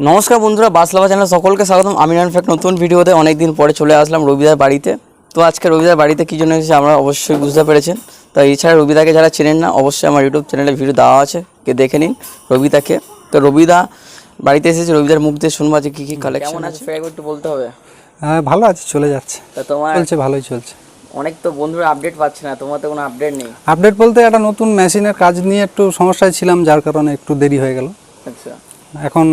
নমস্কার বন্ধুরা বাসলাভা চ্যানেল সকলকে স্বাগতম। আমি ইনফ্যাক্ট নতুন ভিডিওতে অনেকদিন পরে চলে আসলাম রবিদার বাড়িতে। তো আজকে রবিদার বাড়িতে কী জন্য এসেছি আমরা অবশ্যই বুঝতে পেরেছেন। তো এছাড়া রবিদাকে যারা চেনেন না অবশ্যই আমার ইউটিউব চ্যানেলে ভিডিও দেওয়া আছে কে দেখে নিন রবিদাকে। তো রবিদা বাড়িতে এসেছে রবিদার মুখ দিয়ে শুনব যে কী কী কালেকশন কেমন আছে। ফের একটু বলতে হবে। হ্যাঁ ভালো আছে চলে যাচ্ছে। তা তোমার চলছে ভালোই চলছে। অনেক তো বন্ধুরা আপডেট পাচ্ছে না তোমার তো কোনো আপডেট নেই। আপডেট বলতে একটা নতুন মেশিনের কাজ নিয়ে একটু সমস্যায় ছিলাম যার কারণে একটু দেরি হয়ে গেল। আচ্ছা। এখন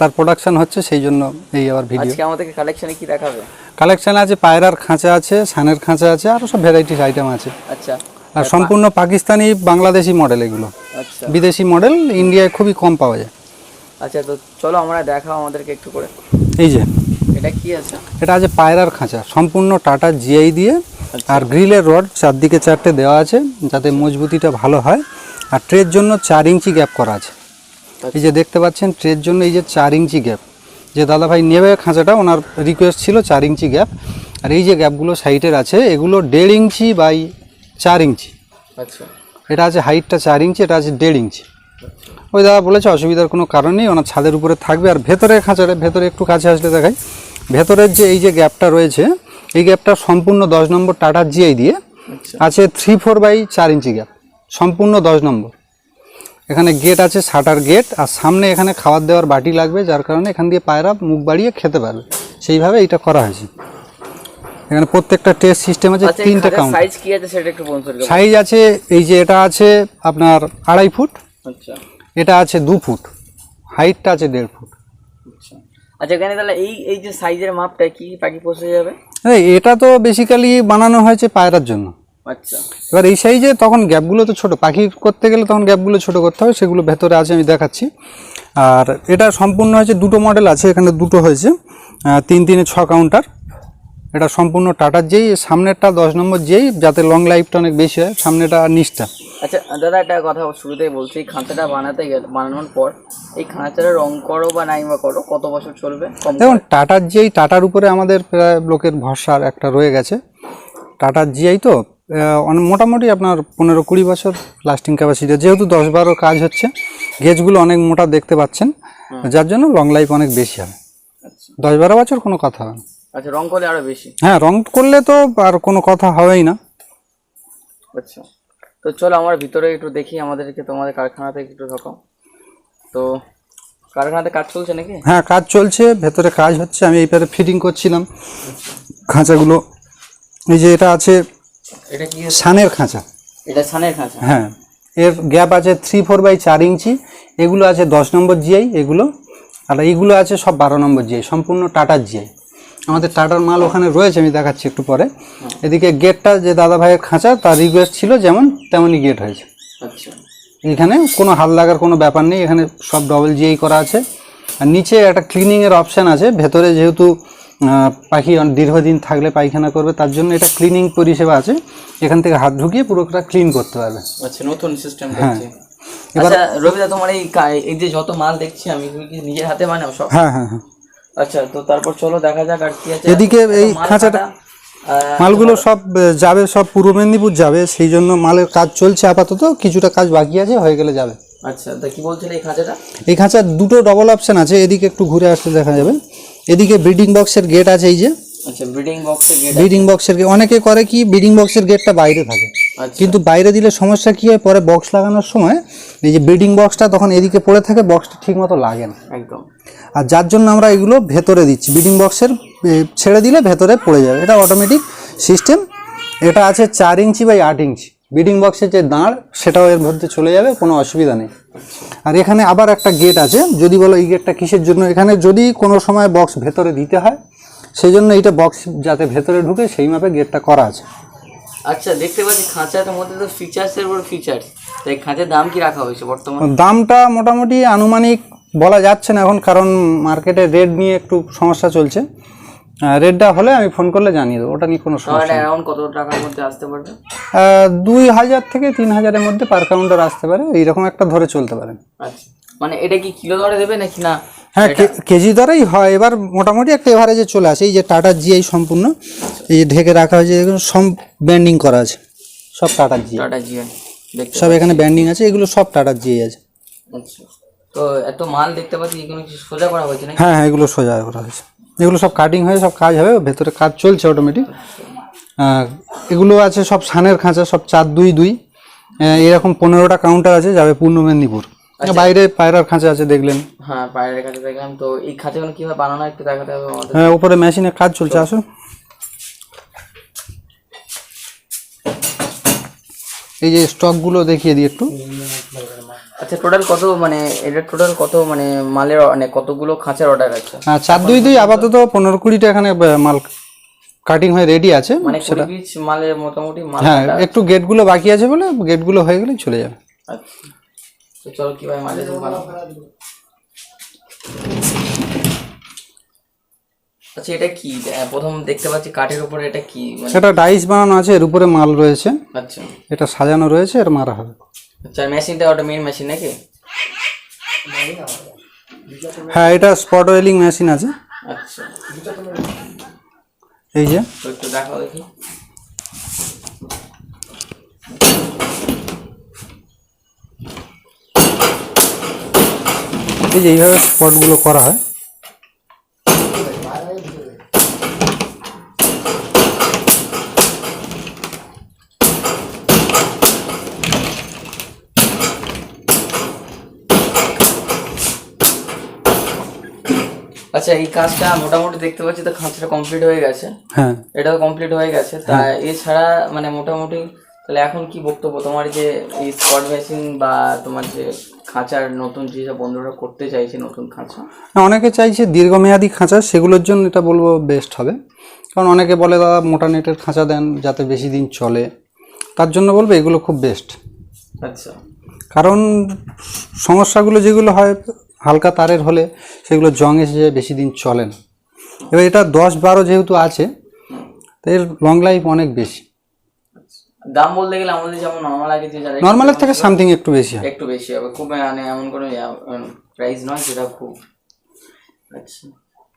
তার প্রোডাকশন হচ্ছে সেই জন্য এই আবার ভিডিও আজকে আমাদেরকে কালেকশনে কি দেখাবে? কালেকশন আছে পায়রার খাঁচা আছে সানের খাঁচা আছে আরও সব ভ্যারাইটিস আইটেম আছে। আচ্ছা। আর সম্পূর্ণ পাকিস্তানি বাংলাদেশি মডেল এগুলো। আচ্ছা। বিদেশি মডেল ইন্ডিয়ায় খুবই কম পাওয়া যায়। আচ্ছা তো চলো আমরা দেখাও আমাদেরকে একটু করে। এই যে। এটা কি আছে? এটা আছে পায়রার খাঁচা। সম্পূর্ণ টাটা জিআই দিয়ে। আর গ্রিলের রড চারদিকে চারটে দেওয়া আছে যাতে মজবুতিটা ভালো হয়। আর ট্রের জন্য চার ইঞ্চি গ্যাপ করা আছে। এই যে দেখতে পাচ্ছেন ট্রের জন্য এই যে চার ইঞ্চি গ্যাপ যে দাদা ভাই নেবে খাঁচাটা ওনার রিকোয়েস্ট ছিল চার ইঞ্চি গ্যাপ আর এই যে গ্যাপগুলো সাইডের আছে এগুলো দেড় ইঞ্চি বাই চার ইঞ্চি। আচ্ছা। এটা আছে হাইটটা চার ইঞ্চি এটা আছে দেড় ইঞ্চি। ওই দাদা বলেছে অসুবিধার কোনো কারণ নেই ওনার ছাদের উপরে থাকবে। আর ভেতরে খাঁচাটা ভেতরে একটু কাছে আসলে দেখাই। ভেতরের যে এই যে গ্যাপটা রয়েছে এই গ্যাপটা সম্পূর্ণ দশ নম্বর টাটার জিআই দিয়ে আচ্ছা। আছে থ্রি ফোর বাই চার ইঞ্চি গ্যাপ সম্পূর্ণ দশ নম্বর। এখানে গেট আছে শাটার গেট আর সামনে এখানে খাবার দেওয়ার বাটি লাগবে যার কারণে এখান দিয়ে পায়রা মুখ বাড়িয়ে খেতে পারবে। সেইভাবে এটা করা হয়েছে। এখানে প্রত্যেকটা টেস্ট সিস্টেম আছে তিনটে কাউন্ট সাইজ কি আছে সেটা একটু সাইজ আছে এই যে এটা আছে আপনার আড়াই ফুট আচ্ছা। এটা আছে দু ফুট হাইটটা আছে দেড় ফুট। আচ্ছা। আচ্ছা এখানে তাহলে এই এই যে সাইজের মাপটা কি পাখি পৌঁছে যাবে? এটা তো বেসিক্যালি বানানো হয়েছে পায়রার জন্য। আচ্ছা। এবার এই সাইজে তখন গ্যাপগুলো তো ছোট পাখি করতে গেলে তখন গ্যাপগুলো ছোট করতে হবে সেগুলো ভেতরে আছে আমি দেখাচ্ছি। আর এটা সম্পূর্ণ হয়েছে দুটো মডেল আছে এখানে দুটো হয়েছে তিন তিনে ছ কাউন্টার এটা সম্পূর্ণ টাটার যেই সামনেরটা দশ নম্বর যেই যাতে লং লাইফটা অনেক বেশি হয় সামনেটা আর নিচটা। আচ্ছা দাদা একটা কথা শুরুতেই বলছি এই খাঁচাটা বানাতে গেলে বানানোর পর এই খাঁচাটা রং করো বা নাই বা করো কত বছর চলবে? দেখুন টাটার যেই টাটার উপরে আমাদের প্রায় লোকের ভরসার একটা রয়ে গেছে। টাটার জিআই তো মোটামুটি আপনার পনেরো কুড়ি বছর লাস্টিং ক্যাপাসিটি যেহেতু দশ বারো কাজ হচ্ছে গেজগুলো অনেক মোটা দেখতে পাচ্ছেন যার জন্য লং লাইফ অনেক বেশি হবে আচ্ছা। দশ বারো বছর কোনো কথা হবে না। আচ্ছা রং করলে আরও বেশি? হ্যাঁ রং করলে তো আর কোনো কথা হবেই না। আচ্ছা। তো চলো আমার ভিতরে একটু দেখি আমাদেরকে তোমাদের কারখানাতে একটু ঢোকাও। তো কারখানাতে কাজ চলছে নাকি? হ্যাঁ কাজ চলছে ভেতরে কাজ হচ্ছে আমি এইবারে ফিটিং করছিলাম। খাঁচাগুলো এই যে এটা আছে এটা কি সানের খাঁচা। এটা ছানের খাঁচা? হ্যাঁ। এর গ্যাপ আছে থ্রি ফোর বাই চার ইঞ্চি। এগুলো আছে দশ নম্বর জিআই এগুলো। আর এইগুলো আছে সব বারো নম্বর জিআই সম্পূর্ণ টাটার জিআই আমাদের টাটার মাল ওখানে রয়েছে আমি দেখাচ্ছি একটু পরে। এদিকে গেটটা যে দাদা ভাইয়ের খাঁচা তার রিকোয়েস্ট ছিল যেমন তেমনই গেট হয়েছে। আচ্ছা। এখানে কোনো হাত লাগার কোনো ব্যাপার নেই এখানে সব ডবল জিআই করা আছে। আর নিচে একটা ক্লিনিংয়ের অপশান আছে ভেতরে যেহেতু পাখি দীর্ঘদিন থাকলে পায়খানা করবে তার জন্য এটা ক্লিনিং পরিষেবা আছে এখান থেকে হাত ঢুকিয়ে পুরোটা ক্লিন করতে পারবে। আচ্ছা নতুন সিস্টেম হ্যাঁ। এবার আচ্ছা রবিদা তোমার এই এই যে যত মাল দেখছি আমি তুমি কি নিজের হাতে বানাও সব? হ্যাঁ হ্যাঁ হ্যাঁ। আচ্ছা তো তারপর চলো দেখা যাক আর কি আছে। এদিকে এই খাঁচাটা- মালগুলো সব যাবে সব পূর্ব মেদিনীপুর যাবে সেই জন্য মালের কাজ চলছে আপাতত কিছুটা কাজ বাকি আছে হয়ে গেলে যাবে। আচ্ছা তা কি বলছিলে এই খাঁচাটা? এই খাঁচার দুটো ডবল অপশন আছে এদিকে একটু ঘুরে আসলে দেখা যাবে। এদিকে ব্রিডিং বক্সের গেট আছে এই যে। আচ্ছা ব্রিডিং বক্সে গেট ব্রিডিং বক্সের গেট অনেকে করে কি ব্রিডিং বক্সের গেটটা বাইরে থাকে। আচ্ছা। কিন্তু বাইরে দিলে সমস্যা কি হয় পরে বক্স লাগানোর সময় এই যে ব্রিডিং বক্সটা তখন এদিকে পড়ে থাকে বক্সটা ঠিক মতো লাগে না। একদম। আর যার জন্য আমরা এগুলো ভেতরে দিচ্ছি। ব্রিডিং বক্সের ছেড়ে দিলে ভেতরে পড়ে যাবে। এটা অটোমেটিক সিস্টেম এটা আছে চার ইঞ্চি বাই আট ইঞ্চি। ব্রিডিং বক্সের যে দাঁড় সেটাও এর মধ্যে চলে যাবে কোনো অসুবিধা নেই। আর এখানে আবার একটা গেট আছে যদি বলো এই গেটটা কিসের জন্য? এখানে যদি কোনো সময় বক্স ভেতরে দিতে হয় সেই জন্য এইটা বক্স যাতে ভেতরে ঢুকে সেই মাপে গেটটা করা আছে। আচ্ছা দেখতে পাচ্ছি খাঁচাটার মধ্যে তো ফিচার্সের উপর ফিচার্স তাই খাঁচার দাম কি রাখা হয়েছে বর্তমানে? দামটা মোটামুটি আনুমানিক বলা যাচ্ছে না এখন কারণ মার্কেটে রেট নিয়ে একটু সমস্যা চলছে। রেটটা হলে আমি ফোন করলে জানিয়ে দেবো ওটা নিয়ে কোনো সমস্যা অ্যারাউন্ড কত টাকার মধ্যে আসতে পারবে? দুই হাজার থেকে তিন হাজারের মধ্যে পার কাউন্টার আসতে পারে এইরকম একটা ধরে চলতে পারেন আচ্ছা মানে এটা কি কিলো দরে দেবে নাকি না? হ্যাঁ কেজি দরেই হয় এবার মোটামুটি একটা এভারেজে চলে আসে এই যে টাটার জিআই সম্পূর্ণ এই যে ঢেকে রাখা হয়েছে এগুলো সব ব্যান্ডিং করা আছে সব টাটার জিআই টাটা জিআই দেখতে সব এখানে ব্যান্ডিং আছে এগুলো সব টাটার জিআই আছে। আচ্ছা তো এত মাল দেখতে পাচ্ছি এগুলো সোজা করা হয়েছে নাকি? হ্যাঁ হ্যাঁ এগুলো সোজা করা হয়েছে। এগুলো সব কাটিং হয়ে সব কাজ হবে ভেতরে কাজ চলছে অটোমেটিক এগুলো আছে সব সানের খাঁচা সব চার দুই দুই। এরকম পনেরোটা কাউন্টার আছে যাবে পূর্ণ মেদিনীপুর। বাইরে পায়রার খাঁচা আছে দেখলেন। হ্যাঁ পায়ের কাছে দেখলাম। তো এই খাঁচাগুলো কীভাবে বানানো একটু দেখাতে হবে হ্যাঁ উপরে মেশিনে কাজ চলছে আসো। এই যে স্টকগুলো দেখিয়ে দিই একটু। আচ্ছা টোটাল কত মানে এটা টোটাল কত মানে মালের মানে কতগুলো খাঁচার অর্ডার আছে? হ্যাঁ চার দুই দুই আপাতত পনেরো কুড়িটা এখানে মাল কাটিং হয়ে রেডি আছে। মানে পিস মালের মোটামুটি মাল হ্যাঁ একটু গেটগুলো বাকি আছে বলে গেটগুলো হয়ে গেলে চলে যাবে। আচ্ছা তো চলো কীভাবে মালের বানাবো আচ্ছা এটা কি? প্রথম দেখতে পাচ্ছি কাঠের উপরে এটা কি? মানে এটা ডাইস বানানো আছে এর উপরে মাল রয়েছে। আচ্ছা। এটা সাজানো রয়েছে আর মারা হবে। আচ্ছা মেশিনটা ওটা মেন মেশিন নাকি? হ্যাঁ এটা স্পট ওয়েলিং মেশিন আছে। আচ্ছা। এই যে। একটু দেখি। এই যে এইভাবে স্পটগুলো করা হয়। আচ্ছা এই কাজটা মোটামুটি দেখতে পাচ্ছি তো খাঁচটা কমপ্লিট হয়ে গেছে। হ্যাঁ। এটাও কমপ্লিট হয়ে গেছে। তা এছাড়া মানে মোটামুটি তাহলে এখন কি বক্তব্য? তোমার যে এই স্পট মেশিন বা তোমার যে খাঁচার নতুন যেসব বন্ধুরা করতে চাইছে নতুন খাঁচা? অনেকে চাইছে দীর্ঘমেয়াদী খাঁচা সেগুলোর জন্য এটা বলব বেস্ট হবে। কারণ অনেকে বলে দাদা মোটা নেটের খাঁচা দেন যাতে বেশি দিন চলে। তার জন্য বলব এগুলো খুব বেস্ট আচ্ছা। কারণ সমস্যাগুলো যেগুলো হয় হালকা তারের হলে সেগুলো জং এসে যায় বেশি দিন চলে না। এবার এটা দশ বারো যেহেতু আছে তো এর লং লাইফ অনেক বেশি। দাম বলতে গেলে আমাদের যেমন নর্মাল আগে যে নর্মালের থেকে সামথিং একটু বেশি হয়। একটু বেশি হবে। খুব মানে এমন কোনো প্রাইস নয় যেটা খুব। আচ্ছা।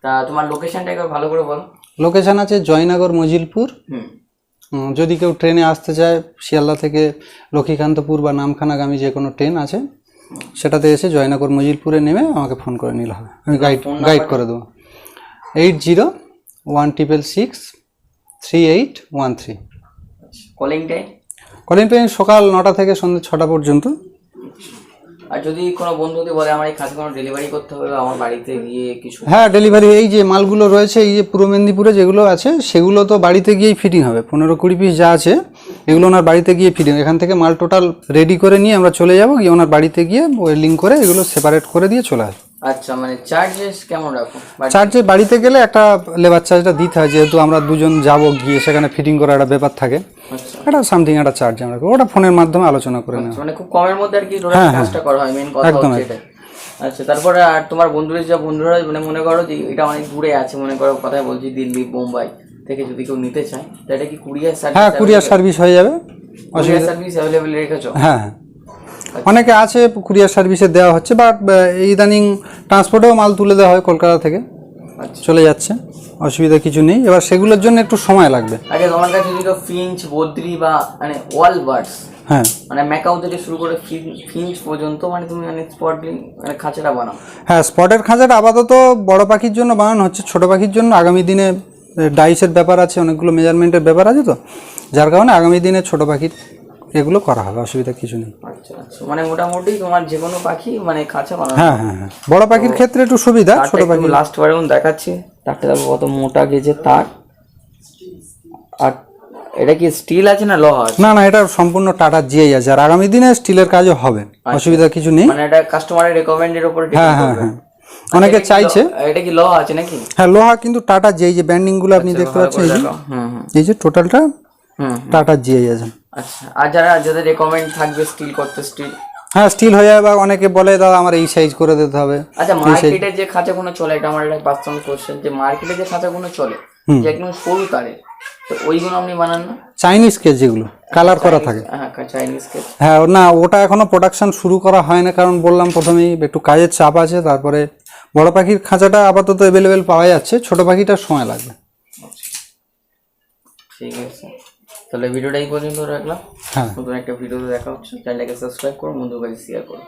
তা তোমার লোকেশনটা একবার ভালো করে বলো। লোকেশন আছে জয়নগর মজিলপুর। হুম। যদি কেউ ট্রেনে আসতে চায় শিয়ালদা থেকে লক্ষ্মীকান্তপুর বা নামখানাগামী যে কোনো ট্রেন আছে সেটাতে এসে জয়নগর মজিলপুরে নেমে আমাকে ফোন করে নিলে হবে। আমি গাইড গাইড করে দেবো। Eight zero one triple six three eight one three. Calling time calling time সকাল নটা থেকে সন্ধ্যে ছটা পর্যন্ত। আর যদি কোনো বন্ধু যদি বলে আমার এই খাসি কোনো ডেলিভারি করতে হবে আমার বাড়িতে গিয়ে কিছু হ্যাঁ ডেলিভারি এই যে মালগুলো রয়েছে, এই যে পূর্ব মেদিনীপুরে যেগুলো আছে, সেগুলো তো বাড়িতে গিয়েই ফিটিং হবে। পনেরো কুড়ি পিস যা আছে, এগুলো ওনার বাড়িতে গিয়ে ফিটিং এখান থেকে মাল টোটাল রেডি করে নিয়ে আমরা চলে যাব, গিয়ে ওনার বাড়িতে গিয়ে ওয়েল্ডিং করে এগুলো সেপারেট করে দিয়ে চলে আসব। আচ্ছা মানে চার্জেস কেমন রাখো? বাড়ি- চার্জে বাড়িতে গেলে একটা লেবার চার্জটা দিতে হয় যেহেতু আমরা দুজন যাব গিয়ে সেখানে ফিটিং করার একটা ব্যাপার থাকে। আচ্ছা। একটা সামথিং একটা চার্জ আমরা। ওটা ফোনের মাধ্যমে আলোচনা করে নেওয়া। মানে খুব কমের মধ্যে আর কি হ্যাঁ, কাজটা করা হয় মেন কথা একদম, এটা। আচ্ছা তারপরে আর তোমার বন্ধুরা যা বন্ধুরা মানে মনে করো যে এটা অনেক দূরে আছে মনে করো কথায় বলছি দিল্লি বোম্বাই থেকে যদি কেউ নিতে চায় তো এটা কি কুরিয়ার সার্ভিস হ্যাঁ কুরিয়ার সার্ভিস হয়ে যাবে। কুরিয়ার সার্ভিস অ্যাভেলেবল রেখেছো? হ্যাঁ হ্যাঁ। অনেকে আছে কুরিয়ার সার্ভিসে দেওয়া হচ্ছে বাট ইদানিং ট্রান্সপোর্টেও মাল তুলে দেওয়া হয় কলকাতা থেকে। আচ্ছা। চলে যাচ্ছে অসুবিধা কিছু নেই। এবার সেগুলোর জন্য একটু সময় লাগবে। আগে তোমার কাছে যদি কেউ ফিঞ্চ বদ্রি বা মানে ওয়াল বার্ডস হ্যাঁ। মানে ম্যাকাও থেকে শুরু করে ফিঞ্চ পর্যন্ত মানে তুমি মানে স্পটলি মানে খাঁচাটা বানাও। হ্যাঁ স্পটের খাঁচাটা আপাতত বড় পাখির জন্য বানানো হচ্ছে ছোট পাখির জন্য। আগামী দিনে ডাইসের ব্যাপার আছে অনেকগুলো মেজারমেন্টের ব্যাপার আছে তো। যার কারণে আগামী দিনে ছোট পাখির এগুলো করা হবে অসুবিধা কিছু নেই। আচ্ছা আচ্ছা। মানে মোটামুটি তোমার যে কোনো পাখি মানে খাঁচা বানানো। হ্যাঁ হ্যাঁ হ্যাঁ। বড় পাখির ক্ষেত্রে একটু সুবিধা ছোট পাখি লাস্ট বার এখন দেখাচ্ছি। তারটা দেখো কত মোটা গেছে তার। আর এটা কি স্টিল আছে না লোহা না না এটা সম্পূর্ণ টাটা জিআই আছে। আর আগামী দিনে স্টিলের কাজও হবে অসুবিধা কিছু নেই। মানে এটা কাস্টমারের রেকমেন্ডের উপর হ্যাঁ হ্যাঁ হ্যাঁ। অনেকে চাইছে এটা কি লোহা আছে নাকি? হ্যাঁ লোহা কিন্তু টাটা যেই যে ব্যান্ডিংগুলো আপনি দেখতে পাচ্ছেন এই যে টোটালটা হুম টাটা জিআই আছে। আচ্ছা আর যারা যাদের রেকমেন্ড থাকবে স্টিল করতে স্টিল হ্যাঁ স্টিল হয়ে যাবে। অনেকে বলে দাদা আমার এই সাইজ করে দিতে হবে। আচ্ছা মার্কেটে যে খাঁচাগুলো চলে এটা আমার একটা পার্সোনাল কোশ্চেন যে মার্কেটে যে খাঁচাগুলো চলে যে একদম সরু তারে তো ওইগুলো আপনি বানান না? চাইনিজ কেস যেগুলো কালার করা থাকে। হ্যাঁ হ্যাঁ না ওটা এখনও প্রোডাকশন শুরু করা হয় না কারণ বললাম প্রথমেই একটু কাজের চাপ আছে তারপরে বড় পাখির খাঁচাটা আপাতত অ্যাভেলেবেল পাওয়া যাচ্ছে ছোট পাখিটার সময় লাগবে। ঠিক আছে। তাহলে ভিডিওটা এই পর্যন্ত রাখলাম। হ্যাঁ। নতুন একটা ভিডিওতে দেখা হচ্ছে। চ্যানেলটাকে সাবস্ক্রাইব করো বন্ধুর কাছে শেয়ার করো।